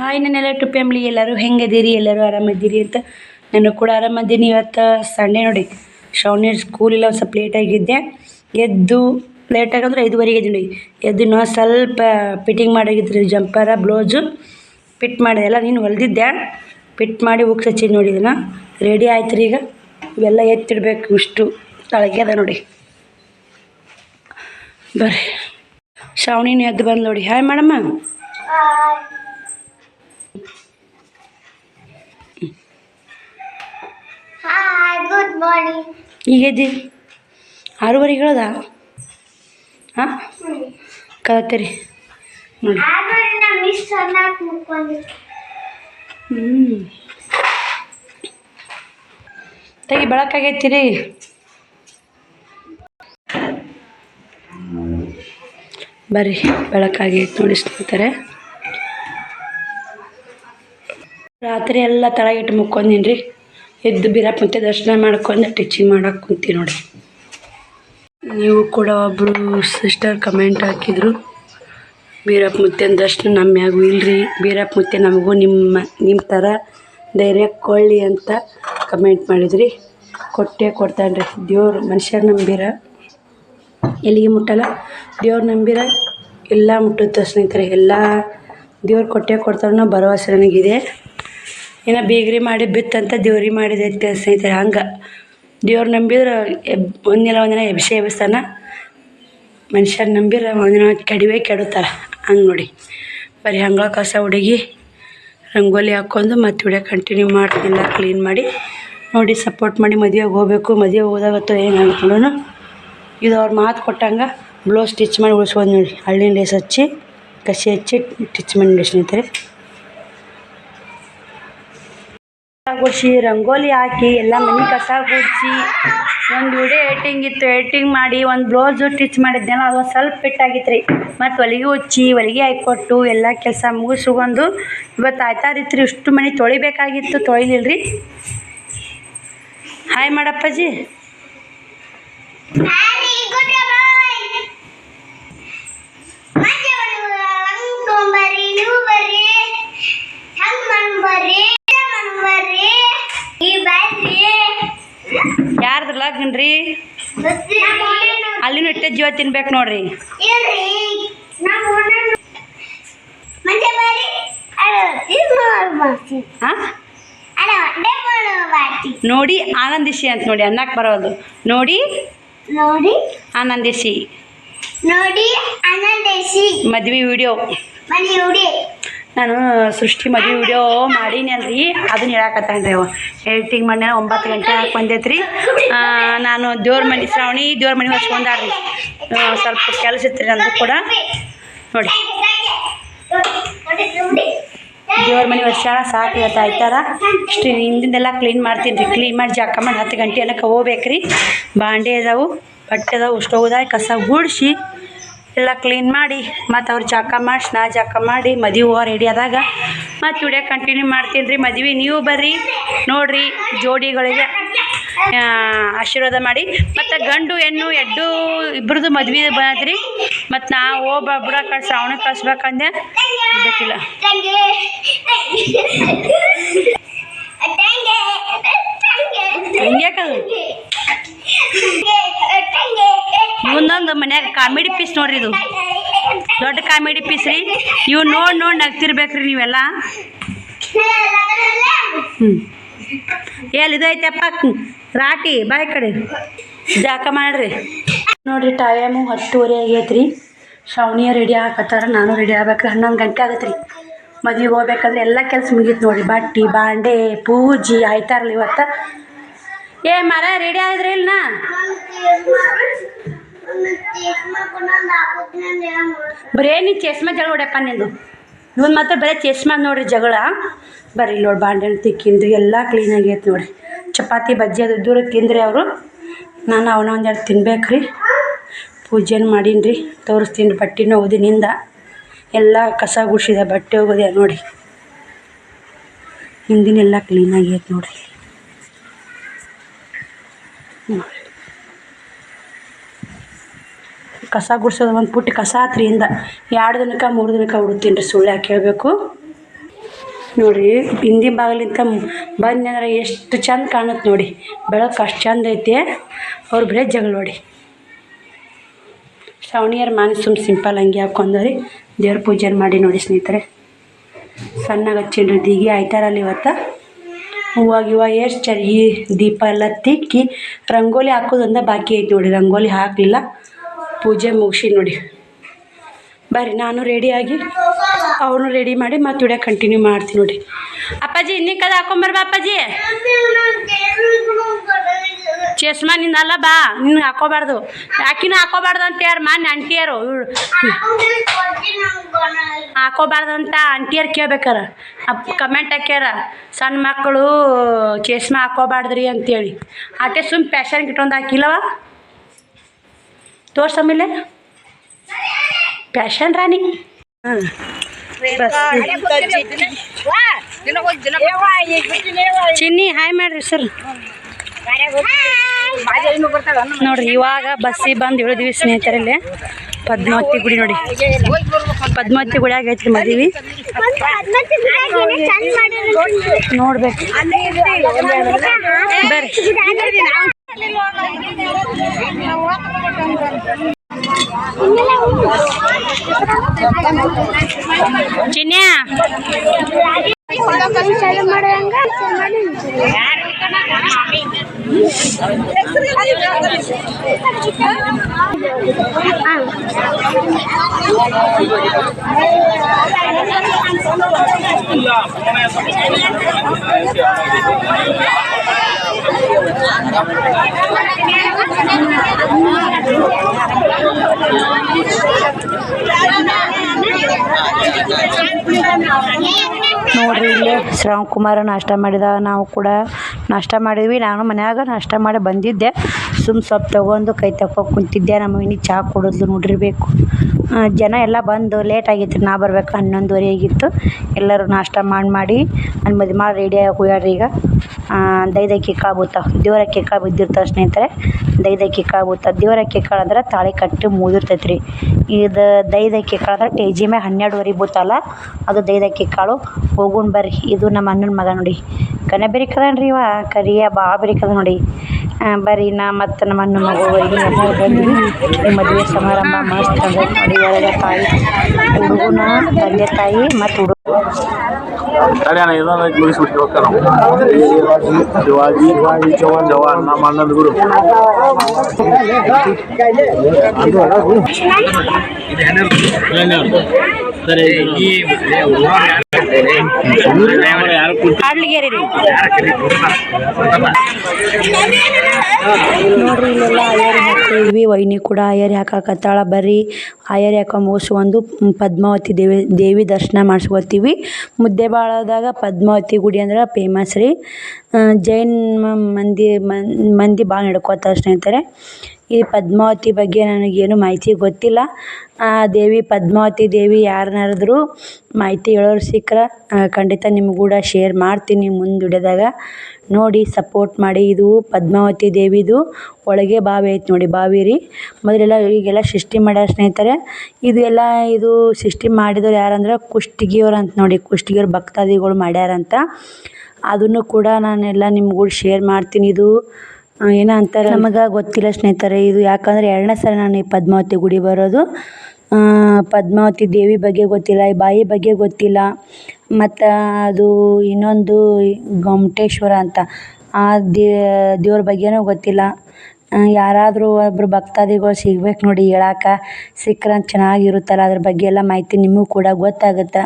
Hi ನನ್ನೆಲ್ಲ to family ಎಲ್ಲರೂ ಹೆಂಗದೀರಿ ಎಲ್ಲರೂ ಆರಾಮದ್ದೀರಿ ಅಂತ ನಾನು ಕೂಡ ಆರಾಮದ್ದೀನಿ ಇವತ್ತು ಸಂಡೇ ನೋಡಿ. ಶ್ರವಣಿ ಸ್ಕೂಲಿಲ್ಲ ಒಂದು ಸ್ವಲ್ಪ ಲೇಟಾಗಿದ್ದೆ ಎದ್ದು ಲೇಟಾಗಿ ಅಂದ್ರೆ ಐದುವರೆಗೆ ನೋಡಿ. ಎದ್ದು ನಾ ಸ್ವಲ್ಪ ಫಿಟ್ಟಿಂಗ್ ಮಾಡಾಗಿದ್ರಿ ಜಂಪರ ಬ್ಲೌಸು ಫಿಟ್ ಮಾಡಿದೆ. ಎಲ್ಲ ನೀನು ಹೊಲ್ದಿದ್ದೆ ಫಿಟ್ ಮಾಡಿ ಹೋಗಿ ಸಚಿ ನೋಡಿ ರೆಡಿ ಆಯ್ತು ರೀ ಈಗ. ಇವೆಲ್ಲ ಎತ್ತಿಡ್ಬೇಕು ಇಷ್ಟು. ಅದ ನೋಡಿ. ಬರ್ರಿ. ಶ್ರಾವಣಿನೂ ಎದ್ದು ಬಂದು ನೋಡಿ. ಹಾಯ್ ಮಾಡಮ್ಮ ಹಾಯ್ ಗುಡ್ ಮಾರ್ನಿಂಗ್ ಈಗ ಎದ್ದಿ? ಆರೂವರೆಗೆ ಹೇಳೋದ? ಹಾಂ? ಕಳತ್ತೀರಿ ನೋಡಿ. ಹ್ಞೂ ತೆಗಿ ಬೆಳಕಾಗೈತಿ ಬರ್ರಿ, ಬೆಳಕಾಗಿ ನೋಡಿ ರಾತ್ರಿ ಎಲ್ಲ ತಳಗಿಟ್ಟು ಮುಕ್ಕೊಂದಿನಿ ರೀ ಎದ್ದು ಬೀರಪ್ಪ ಮತ್ತೆ ದರ್ಶನ ಮಾಡ್ಕೊಂಡು ಟೀಚಿಂಗ್ ಮಾಡೋಕೆ ಕುಂತೀನಿ ನೋಡಿ ನೀವು ಕೂಡ ಒಬ್ಬರು ಸಿಸ್ಟರ್ ಕಮೆಂಟ್ ಹಾಕಿದ್ರು, ಬೀರಪ್ಪ ಮುತ್ತೇನ ದರ್ಶನ ನಮ್ಮ ಯಾಗೂ ಇಲ್ರಿ. ಬೀರಪ್ಪ ಮುತ್ತೆ ನಮಗೂ ನಿಮ್ಮ ನಿಮ್ಮ ಥರ ಧೈರ್ಯ ಕೊಳ್ಳಿ ಅಂತ ಕಮೆಂಟ್ ಮಾಡಿದ್ರಿ. ಕೊಟ್ಟೆ ಕೊಡ್ತಾನೆ ರೀ ದೇವ್ರು ಮನುಷ್ಯರು ನಂಬಿರ. ಎಲ್ಲಿಗೆ ಮುಟ್ಟಲ್ಲ. ದೇವ್ರು ನಂಬಿರ ಎಲ್ಲ ಮುಟ್ಟುತ್ತೆ ಸ್ನೇಹಿತರೆ, ಎಲ್ಲ ದೇವ್ರು ಕೊಟ್ಟೆ ಕೊಡ್ತಾರೆ ಅನ್ನೋ ಭರವಸೆ ನನಗಿದೆ. ಏನೋ ಬೀಗ್ರಿ ಮಾಡಿ ಬಿತ್ತಂತ ದೇವ್ರಿಗೆ ಮಾಡಿದೈತೆ ಸ್ನೇಹಿತರೆ, ಹಂಗೆ. ದೇವ್ರು ನಂಬಿದ್ರೆ ಎಬ್, ಒಂದಿನ ಒಂದಿನ ಎಬ್ಸೆ ಎಬ್ಬಿಸ್ತಾನ ಮನುಷ್ಯರು ನಂಬಿರ ಒಂದಿನ ಕೆಡಿವೆ ಕೆಡುತ್ತಾರೆ. ಹಂಗೆ ನೋಡಿ. ಬರೀ ಹಂಗ ಕಸ ಹುಡುಗಿ, ರಂಗೋಲಿ ಹಾಕ್ಕೊಂಡು ಮತ್ತೆ ವಿಡಿಯೋ ಕಂಟಿನ್ಯೂ ಮಾಡ್ತೀನಿ ಕ್ಲೀನ್ ಮಾಡಿ. ನೋಡಿ ಸಪೋರ್ಟ್ ಮಾಡಿ ಮದುವೆಗೆ ಹೋಗ್ಬೇಕು. ಮದುವೆ ಹೋದಾಗತ್ತೋ ಏನಾಗುತ್ತೆ ನೋಡೋಣ ಇದು ಅವ್ರು ಮಾತು ಕೊಟ್ಟಂಗೆ ಬ್ಲೌಸ್ ಸ್ಟಿಚ್ ಮಾಡಿ ಉಳ್ಸ್ಬೋದು ನೋಡಿ. ಹಳ್ಳಿನ ಲೇಸ್ ಹಚ್ಚಿ, ಕಸಿ ಹಚ್ಚಿ ಸ್ಟಿಚ್ ಮಾಡಿ ಸ್ನೇಹಿತರೆ. ಗುಡಿಸಿ ರಂಗೋಲಿ ಹಾಕಿ ಎಲ್ಲ ಮನೆ ಕಸ ಗುಡಿಸಿ, ಒಂದು ವಿಡಿಯೋ ಎಡಿಟಿಂಗ್ ಇತ್ತು. ಎಡಿಟಿಂಗ್ ಮಾಡಿ ಒಂದು ಬ್ಲೌಸು ಸ್ಟಿಚ್ ಮಾಡಿದ್ನಲ್ಲ, ಅದು ಸ್ವಲ್ಪ ಪಿಟ್ಟಾಗಿತ್ತು ರೀ ಮತ್ತು ಹೊಲಿಗೆ ಉಚ್ಚಿ, ಹೊಲಿಗೆ ಹಾಕಿಕೊಟ್ಟು ಎಲ್ಲ ಕೆಲಸ ಮುಗಿಸ್ಕೊಂಡು ಇವತ್ತು ಆಯ್ತಾರಿತ್ತು ರೀ ಇಷ್ಟು ಮನೆ ತೊಳಿಬೇಕಾಗಿತ್ತು ತೊಳಿಲಿಲ್ಲ ರೀ ಹಾಯ್ ಮಾಡಪ್ಪಾಜಿ ಲಗ್ನ ರೀ ಅಲ್ಲಿನೂ ಇಟ್ಟೆ ಜೀವ ತಿನ್ಬೇಕು ನೋಡ್ರಿ. ನೋಡಿ ಆನಂದಿಸಿ ಅಂತ ನೋಡಿ ಅನ್ನಕ್ಕೆ ಬರೋದು. ನೋಡಿ ನೋಡಿ. ಆನಂದಿಸಿ ನೋಡಿ ಆನಂದಿಸಿ ಮದ್ವೆ ವಿಡಿಯೋ. ನಾನು ಸೃಷ್ಟಿ ಮದುವೆ ವಿಡಿಯೋ ಮಾಡೀನಲ್ರಿ ಅದನ್ನ ಹೇಳಕತ್ತಾನ್ರಿ ಅವ. ಎಡಿಟಿಂಗ್ ಮಾಡಿ ಒಂಬತ್ತು ಗಂಟೆ ಹಾಕಿ ಬಂದೈತೆ ರೀ ನಾನು ದೇವ್ರ ಮನೆ ಶ್ರಾವಣಿ ದೇವ್ರ ಮನೆ ಆ, ಸ್ವಲ್ಪ ಕೆಲಸ ಇತ್ತು ರೀ ನಂದು ಕೂಡ. ನೋಡಿ. ದೇವ್ರ ಮನೆ ವರ್ಷಾಳ ಸಾಕು ಇವತ್ತು ಆಯ್ತಾರ ಇಷ್ಟು ಹಿಂದಿಂದೆಲ್ಲ ಕ್ಲೀನ್ ಮಾಡ್ತೀನಿ ರೀ. ಕ್ಲೀನ್ ಮಾಡಿ ಜಾಕ ಮಾಡಿ ಹತ್ತು ಗಂಟೆ ಅನ್ನಕ್ಕೆ ಹೋಗ್ಬೇಕು ರೀ ಬಾಂಡೆ ಅದಾವು ಬಟ್ಟೆ ಅದಾವು ಅಷ್ಟು ಹೋಗೋದಾಗ ಕಸ ಗುಡಿಸಿ ಎಲ್ಲ ಕ್ಲೀನ್ ಮಾಡಿ, ಮತ್ತು ಅವ್ರು ಜಾಕ ಮಾಡಿ ಸ್ನಾ ಜಾಕ ಮಾಡಿ, ಮದುವೆ ರೆಡಿ ಆದಾಗ ಮತ್ತು ವಿಡಿಯೋ ಕಂಟಿನ್ಯೂ ಮಾಡ್ತೀನಿ ರೀ. ಮದುವೆ ನೀವು ಬರ್ರಿ, ನೋಡಿರಿ ಜೋಡಿಗಳಿಗೆ ಆಶೀರ್ವಾದ ಮಾಡಿ. ಮತ್ತು ಗಂಡು, ಹೆಣ್ಣು, ಎಡ್ಡು ಇಬ್ರದ್ದು ಮದ್ವೆ ಬಂದ್ರಿ. ಮತ್ತು ನಾ ಬಿಡ ಕಳ್ಸಿ, ಅವನ ಕಳ್ಸ್ಬೇಕಂದೆ ಬೇಕಿಲ್ಲ ಹಿಂಗ್ಯಾಕದು ಇವನ್ನೊಂದು ಮನ್ಯಾಗ ಕಾಮಿಡಿ ಪೀಸ್ ನೋಡ್ರಿ ಇದು. ದೊಡ್ಡ ಕಾಮಿಡಿ ಪೀಸ್ ರೀ. ಇವು ನೋಡಿ ನೋಡಿ ನಗ್ತಿರ್ಬೇಕ್ರಿ ನೀವೆಲ್ಲ. ಹ್ಞೂ ಎಲ್ಲಿ ಇದೈತಪ್ಪ ರಾಟಿ, ಬಾಯ್ ಕಡೆ. ಜಾಕ ಮಾಡ್ರಿ. ನೋಡ್ರಿ ಟೈಮು ಹತ್ತುವರೆ ಆಗೈತ್ರಿ. ಶ್ರಾವಣಿಯ ರೆಡಿ ಆಗತ್ತಾರ, ನಾನು ರೆಡಿ ಆಗ್ಬೇಕ್ರಿ. ಹನ್ನೊಂದು ಗಂಟೆ ಆಗತ್ರಿ. ಮದ್ವೆಗೆ ಹೋಗ್ಬೇಕಂದ್ರೆ ಎಲ್ಲ ಕೆಲಸ ಮುಗೀತು ನೋಡಿ ಬಟ್ಟಿ, ಬಾಂಡೆ, ಪೂಜಿ ಆಯ್ತಾರಲ್ಲ ಇವತ್ತು. ಏ ಮರ ರೆಡಿ ಆಯ್ದ್ರಿ ಇಲ್ಲ ಬರೇ ನೀ ಚಸ್ಮಾ ಜಗಳ ಹೊಡ್ಯಪ್ಪ ನಿಂದು. ಇವನ್ ಮಾತ್ರ ಬರೀ ಚಸ್ಮಾ ನೋಡ್ರಿ ಜಗಳ. ಬರ್ರಿ ನೋಡಿ ಬಾಂಡೆ ತಿಕ್ಕಿಂದು ಎಲ್ಲ ಕ್ಲೀನ್ ಐತೆ ನೋಡಿ ಚಪಾತಿ, ಬಜ್ಜಿ ಅದು ದೂರ ತಿಂದ್ರಿ ಅವರು. ನಾನು ಅವನ ಒಂದೆರಡು ತಿನ್ಬೇಕು ರೀ ಪೂಜೆನ ಮಾಡೀನಿ ರೀ ತೋರಿಸ್ತೀನಿ ಬಟ್ಟೆನ ಓದಿನಿಂದ ಎಲ್ಲ ಕಸ ಗುಡಿಸಿದೆ, ಬಟ್ಟೆ ಹೋಗೋದೆ ನೋಡಿ. ಹಿಂದಿನೆಲ್ಲ ಕ್ಲೀನಾಗಿ ಐತೆ ನೋಡ್ರಿ ನೋಡಿ ಕಸ ಗುಡ್ಸೋದು ಒಂದು ಪುಟ್ಟಿ ಕಸ ಆತ್ರಿ ಇಂದ ಎರಡು ದಿನಕ್ಕೆ, ಮೂರು ದಿನಕ್ಕೆ ಉಡುತ್ತೀನಿ ರೀ ಸುಳ್ಳು ಯಾಕೆ ಹೇಳಬೇಕು? ನೋಡಿರಿ ಹಿಂದಿನ ಬಾಗಿಲಿಂದ ಬಂದು ಅಂದ್ರೆ ಎಷ್ಟು ಚಂದ ಕಾಣುತ್ತೆ ನೋಡಿ. ಬೆಳಕು ಅಷ್ಟು ಚಂದ ಐತಿ. ಅವ್ರು ಬೇರೆ ಜಗಳ ನೋಡಿ. ಶ್ರಾವಣಿಯರ್ ಮಾನ ಸಿಂಪಲ್ ಅಂಗಿ ರೀ. ದೇವ್ರ ಪೂಜೆ ಮಾಡಿ ನೋಡಿ ಸ್ನೇಹಿತರೆ. ಸಣ್ಣಗೆ ಹಚ್ಚಿನ್ರಿ, ದೀಗಿ ಆಯ್ತಾರಲ್ಲ ಇವತ್ತು. ಹೂವ ಗಿವ ಎಷ್ಟು ಚರಿ ದೀಪ ಎಲ್ಲ ತಿಕ್ಕಿ, ರಂಗೋಲಿ ಹಾಕೋದಂದ ಬಾಕಿ ಐತಿ ನೋಡಿ. ರಂಗೋಲಿ ಹಾಕಲಿಲ್ಲ. ಪೂಜೆ ಮುಗಿಸಿ ನೋಡಿ. ಬರ್ರಿ, ನಾನು ರೆಡಿಯಾಗಿ ಅವನು ರೆಡಿ ಮಾಡಿ ಮತ್ತೆ ವಿಡಿಯೋ ಕಂಟಿನ್ಯೂ ಮಾಡ್ತೀನಿ ನೋಡಿ. ಅಪ್ಪಾಜಿ ಇನ್ನಿಕ್ಕದ ಹಾಕೊಂಬರ್ಬಾ ಅಪ್ಪಾಜಿ? ಚಸ್ಮಾ ನಿನ್ನ ಅಲ್ಲ ಬಾ, ನಿನ್ಗೆ ಹಾಕೋಬಾರ್ದು. ಆಕಿನೂ ಹಾಕೋಬಾರ್ದು ಅಂತ ಯಾರು ಮಾನ್ಯ ಆಂಟಿಯರು. ಹಾಕೋಬಾರ್ದು ಅಂತ ಅಂಟಿಯರು ಕೇಳ್ಬೇಕಾರ. ಕಮೆಂಟ್ ಹಾಕ್ಯಾರ ಸಣ್ಣ ಮಕ್ಕಳು ಚಸ್ಮಾ ಹಾಕೋಬಾರ್ದ್ರಿ ಅಂತೇಳಿ. ಅಷ್ಟೇ ಸುಮ್ಮ ಪ್ಯಾಶನ್ ಇಟ್ಟೊಂದು ಹಾಕಿಲ್ಲವ? ತೋರ್ಸಮ್ಮಿಲ್ಲ ಪ್ಯಾಶನ್ ರಾಣಿ. ಹಾಂ. ಚಿನ್ನಿ ಹಾಯ್ ಮಾಡ್ರಿ ಸರ್. ನೋಡ್ರಿ ಇವಾಗ ಬಸ್ಸಿಗೆ ಬಂದು ಇಳಿದ್ವಿ ಸ್ನೇಹಿತರಲ್ಲಿ ಪದ್ಮಾವತಿ ಗುಡಿ ನೋಡಿ. ಪದ್ಮಾವತಿ ಗುಡಿ ಆಗೈತ್ರಿ ಮದುವೆ. ನೋಡ್ಬೇಕು. ಬರ್ರಿ. ಚಿನ್ಯ ನೋಡ್ರಿ, ಇಲ್ಲಿ ಶ್ರವಣ್ ಕುಮಾರ ನಾಷ್ಟ ಮಾಡಿದ ನಾವು ಕೂಡ ನಾಷ್ಟ ಮಾಡಿದ್ವಿ. ನಾನು ಮನ್ಯಾಗ ನಾಷ್ಟ ಮಾಡಿ ಬಂದಿದ್ದೆ. ಸುಮ್ ಸೊಪ್ಪು ತಗೊಂಡು ಕೈ ತಕೊ ಕುಂತಿದ್ದೆ. ನಮ್ಮ ಚಾ ಚಹಾ ಕುಡಿದ್ಲು ನೋಡಿರ್ಬೇಕು. ಜನ ಎಲ್ಲ ಬಂದು ಲೇಟ್ ಆಗಿತ್ತು. ನಾ ಬರ್ಬೇಕು. ಹನ್ನೊಂದುವರೆ ಆಗಿತ್ತು. ಎಲ್ಲರೂ ನಾಷ್ಟ ಮಾಡಿ ಮಾಡಿ ನನ್ನ ಮದುವೆ ಮಾಡಿ ರೆಡಿ ಆಗಿ ಈಗ. ದೈದಕ್ಕೆ ಕಾಳು ದೇವ್ರ ದೇವರಕ್ಕಿ ಕಾಳು ಸ್ನೇಹಿತರೆ. ದೈದಕ್ಕೆ ಕಾಳು ದೇವ್ರ ದೇವರಕ್ಕಿ ಕಾಳು ಅಂದ್ರೆ ತಾಳಿ ಕಟ್ಟಿ ಮುಗಿದಿರ್ತೈತೆ ರೀ ಇದು ದೈದಕ್ಕೆ ಕಾಳು ಅಂದ್ರೆ ಜಿ ಮ್ಯಾಗ ಹನ್ನೆರಡುವರೆ ಬೂತಲ್ಲ ಅದು ದೈದಕ್ಕೆ ಕಾಳು. ಹೋಗೋಣ ಬರ್ರಿ. ಇದು ನಮ್ಮ ಅಣ್ಣನ ಮಗ ನೋಡಿ. ಕನೆ ಬಿರಿಕದನ್ರಿ ಇವ? ಕರಿಯ ಭಾಳ ಬಿರಿಕದ ನೋಡಿ ಬರೀ ನಾ ಮತ್ತು ನಮ್ಮ ಅಣ್ಣ ಮಗ ಇಲ್ಲಿ ಎಲ್ಲರೂ ಬಂದ್ವಿ. ಈ ಮದುವೆ ಸಮಾರಂಭ ಮಸ್ತ್ ನೋಡಿ ಒಳಗೆ ತಾಯಿ ಹುಡುಗನ ತಂದೆ ತಾಯಿ ಮತ್ತು ಹುಡುಗ. ಶಿವಾಜಿ ಶಿವಾಜಿ ಚೌಹಾಣ್ ಜವಾನ್ ನಮ್ಮ ಅಣ್ಣನ ಗುರು. ಸರಿ ಈ ಯಾರು ಆಡ್ಲಿಗೇರಿ ರೀ. ನೋಡ್ರಿ ಇಲ್ಲೆಲ್ಲ ಆಯರಿ ಹಾಕ್ತಿದ್ವಿ ವೈನಿ ಕೂಡ ಆಯರಿ ಹಾಕಾಕತ್ತಾಳ. ಬರ್ರಿ ಆಯರಿ ಹಾಕೋ ಮುಗಿಸ್ಕೊಂಡು ಪದ್ಮಾವತಿ ದೇವಿ ದೇವಿ ದರ್ಶನ ಮಾಡಿಸ್ಕೊತೀವಿ ಮುದ್ದೆಬಾಳದಾಗ ಪದ್ಮಾವತಿ ಗುಡಿ ಅಂದ್ರೆ ಫೇಮಸ್ ರೀ. ಜೈನ್ ಮಂದಿ ಮನ್- ಮಂದಿ ಭಾಳ ನಡ್ಕೋತಾರೆ ಸ್ನೇಹಿತರೆ. ಈ ಪದ್ಮಾವತಿ ಬಗ್ಗೆ ನನಗೇನು ಮಾಹಿತಿ ಗೊತ್ತಿಲ್ಲ. ಆ ದೇವಿ ಪದ್ಮಾವತಿ ದೇವಿ ಯಾರನ್ನಾದ್ರು ಮಾಹಿತಿ ಹೇಳೋರು ಸಿಕ್ಕರೆ ಖಂಡಿತ ನಿಮ್ಗೆ ಕೂಡ ಶೇರ್ ಮಾಡ್ತೀನಿ ಮುಂದೆ ವಿಡಿಯೋದಾಗ. ನೋಡಿ ಸಪೋರ್ಟ್ ಮಾಡಿ. ಇದು ಪದ್ಮಾವತಿ ದೇವಿದು ಒಳಗೆ ಬಾವಿ ಐತೆ ನೋಡಿ ಬಾವಿ ರೀ ಮೊದಲೆಲ್ಲ ಈಗೆಲ್ಲ ಸೃಷ್ಟಿ ಮಾಡ್ಯಾರ ಸ್ನೇಹಿತರೆ. ಇದು ಎಲ್ಲ ಇದು ಸೃಷ್ಟಿ ಮಾಡಿದವ್ರು ಯಾರಂದ್ರೆ ಕುಷ್ಟಗಿಯವ್ರು ಅಂತ ನೋಡಿ, ಕುಷ್ಟಗಿಯವ್ರು ಭಕ್ತಾದಿಗಳು ಮಾಡ್ಯಾರಂತ. ಅದನ್ನು ಕೂಡ ನಾನೆಲ್ಲ ನಿಮ್ಗೂ ಶೇರ್ ಮಾಡ್ತೀನಿ. ಇದು ಏನೋ ಅಂತಾರೆ. ನಮಗೆ ಗೊತ್ತಿಲ್ಲ ಸ್ನೇಹಿತರೆ, ಇದು ಯಾಕಂದರೆ ಎರಡನೇ ಸಲ ನಾನು ಈ ಪದ್ಮಾವತಿ ಗುಡಿ ಬರೋದು. ಪದ್ಮಾವತಿ ದೇವಿ ಬಗ್ಗೆ ಗೊತ್ತಿಲ್ಲ, ಈ ಬಾಯಿ ಬಗ್ಗೆ ಗೊತ್ತಿಲ್ಲ, ಮತ್ತು ಅದು ಇನ್ನೊಂದು ಗೊಮ್ಮಟೇಶ್ವರ ಅಂತ. ಆ ದೇವ್ರ ಬಗ್ಗೆನೂ ಗೊತ್ತಿಲ್ಲ. ಯಾರಾದರೂ ಒಬ್ಬರು ಭಕ್ತಾದಿಗಳು ಸಿಗ್ಬೇಕು ನೋಡಿ, ಹೇಳಾಕ ಸಿಕ್ರೆ ಚೆನ್ನಾಗಿರುತ್ತಲ್ಲ, ಅದ್ರ ಬಗ್ಗೆ ಎಲ್ಲ ಮಾಹಿತಿ ನಿಮಗೂ ಕೂಡ ಗೊತ್ತಾಗುತ್ತೆ.